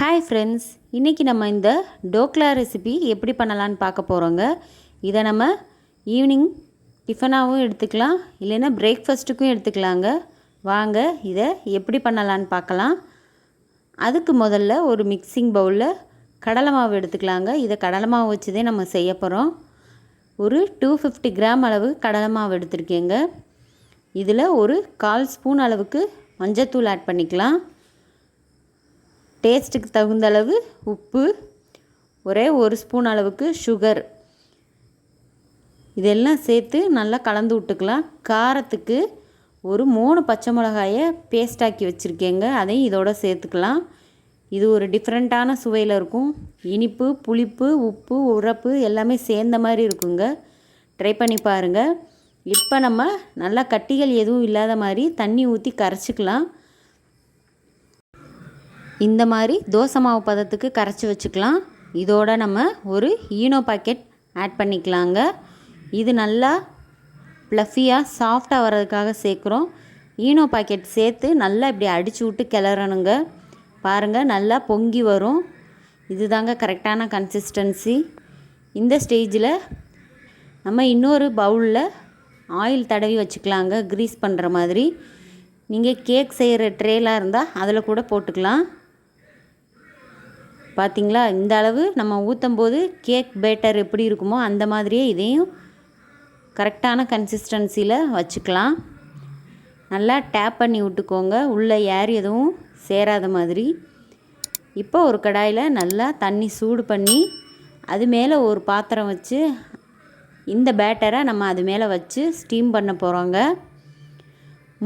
Hi friends இன்றைக்கி நம்ம இந்த டோக்லா ரெசிபி எப்படி பண்ணலான்னு பார்க்க போகிறோங்க இதை நம்ம ஈவினிங் டிஃபனாகவும் எடுத்துக்கலாம் இல்லைன்னா பிரேக்ஃபாஸ்ட்டுக்கும் எடுத்துக்கலாங்க. வாங்க இதை எப்படி பண்ணலான்னு பார்க்கலாம். அதுக்கு முதல்ல ஒரு மிக்சிங் பவுலில் கடலை மாவு எடுத்துக்கலாங்க. இதை கடலை மாவு வச்சு தான் நம்ம செய்ய போகிறோம் ஒரு டூ ஃபிஃப்டி கிராம் அளவு கடலை மாவு எடுத்திருக்கேங்க. இதில் ஒரு கால் ஸ்பூன் அளவுக்கு மஞ்சத்தூள் ஆட் பண்ணிக்கலாம். டேஸ்ட்டுக்கு தகுந்த அளவு உப்பு ஒரே ஒரு ஸ்பூன் அளவுக்கு சுகர். இதெல்லாம் சேர்த்து நல்லா கலந்து விட்டுக்கலாம். காரத்துக்கு ஒரு மூணு பச்சை மிளகாயை பேஸ்டாக்கி வச்சுருக்கேங்க. அதையும் இதோட சேர்த்துக்கலாம். இது ஒரு டிஃப்ரெண்ட்டான சுவையில் இருக்கும். இனிப்பு புளிப்பு உப்பு உரப்பு எல்லாமே சேர்ந்த மாதிரி இருக்குங்க. ட்ரை பண்ணி பாருங்கள் இப்போ நம்ம நல்லா கட்டிகள் எதுவும் இல்லாத மாதிரி தண்ணி ஊற்றி கரைச்சிக்கலாம். இந்த மாதிரி தோசை மாவு பதத்துக்கு கரைச்சி வச்சுக்கலாம். இதோட நம்ம ஒரு ஈனோ பாக்கெட் ஆட் பண்ணிக்கலாங்க. இது நல்லா ப்ளஃபியாக சாஃப்டாக வர்றதுக்காக சேர்க்குறோம். ஈனோ பாக்கெட் சேர்த்து நல்லா இப்படி அடித்து விட்டு கிளறணுங்க. பாருங்கள் நல்லா பொங்கி வரும். இதுதாங்க கரெக்டான கன்சிஸ்டன்சி இந்த ஸ்டேஜில் நம்ம இன்னொரு பவுலில் ஆயில் தடவி வச்சுக்கலாங்க க்ரீஸ் பண்ணுற மாதிரி. நீங்கள் கேக் செய்கிற ட்ரேலாம் இருந்தால் அதில் கூட போட்டுக்கலாம். பார்த்திங்களா இந்த அளவு நம்ம ஊற்றும் போது கேக் பேட்டர் எப்படி இருக்குமோ அந்த மாதிரியே இதையும் கரெக்டான கன்சிஸ்டன்சியில் வச்சுக்கலாம். நல்லா டேப் பண்ணி விட்டுக்கோங்க. உள்ளே ஏர் எதுவும் சேராத மாதிரி. இப்போ ஒரு கடாயில் நல்லா தண்ணி சூடு பண்ணி அது மேலே ஒரு பாத்திரம் வச்சு இந்த பேட்டரை நம்ம அது மேலே வச்சு ஸ்டீம் பண்ண போகிறோங்க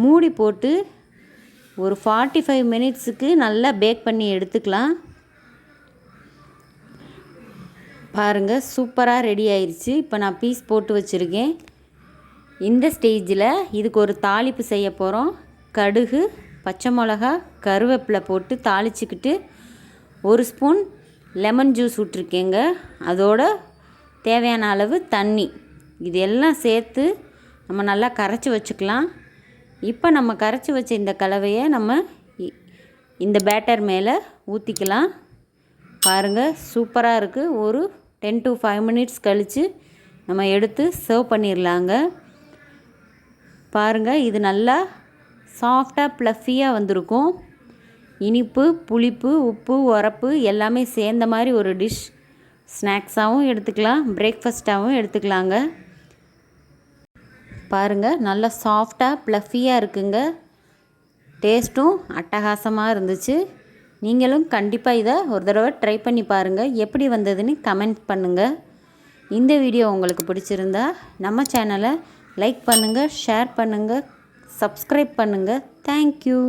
மூடி போட்டு ஒரு ஃபார்ட்டி ஃபைவ் மினிட்ஸுக்கு நல்லா பேக் பண்ணி எடுத்துக்கலாம். பாருங்கள் சூப்பராக ரெடி ஆயிடுச்சு இப்போ நான் பீஸ் போட்டு வச்சுருக்கேன். இந்த ஸ்டேஜில் இதுக்கு ஒரு தாளிப்பு செய்ய போகிறோம் கடுகு பச்சை மிளகா கருவேப்பிலை போட்டு தாளிச்சிக்கிட்டு ஒரு ஸ்பூன் லெமன் ஜூஸ் விட்ருக்கேங்க அதோட தேவையான அளவு தண்ணி. இது எல்லாம் சேர்த்து நம்ம நல்லா கரைச்சி வச்சுக்கலாம். இப்போ நம்ம கரைச்சி வச்ச இந்த கலவையை நம்ம இந்த பேட்டர் மேலே ஊற்றிக்கலாம் பாருங்கள் சூப்பராக இருக்குது ஒரு டென் டு ஃபைவ் மினிட்ஸ் கழித்து நம்ம எடுத்து சர்வ் பண்ணிடலாங்க பாருங்கள் இது நல்லா சாஃப்டாக ப்ளஃபியாக வந்திருக்கும். இனிப்பு புளிப்பு உப்பு உரப்பு எல்லாமே சேர்ந்த மாதிரி ஒரு டிஷ் ஸ்நாக்ஸாகவும் எடுத்துக்கலாம் பிரேக்ஃபஸ்ட்டாகவும் எடுத்துக்கலாங்க. பாருங்கள் நல்லா சாஃப்டாக ப்ளஃபியாக இருக்குங்க. டேஸ்ட்டும் அட்டகாசமாக இருந்துச்சு. நீங்களும் கண்டிப்பாக இதை ஒரு தடவை ட்ரை பண்ணி பாருங்கள் எப்படி வந்ததுன்னு கமெண்ட் பண்ணுங்கள் இந்த வீடியோ உங்களுக்கு பிடிச்சிருந்தா நம்ம சேனலை லைக் பண்ணுங்கள் ஷேர் பண்ணுங்கள் சப்ஸ்கிரைப் பண்ணுங்கள் தேங்க்யூ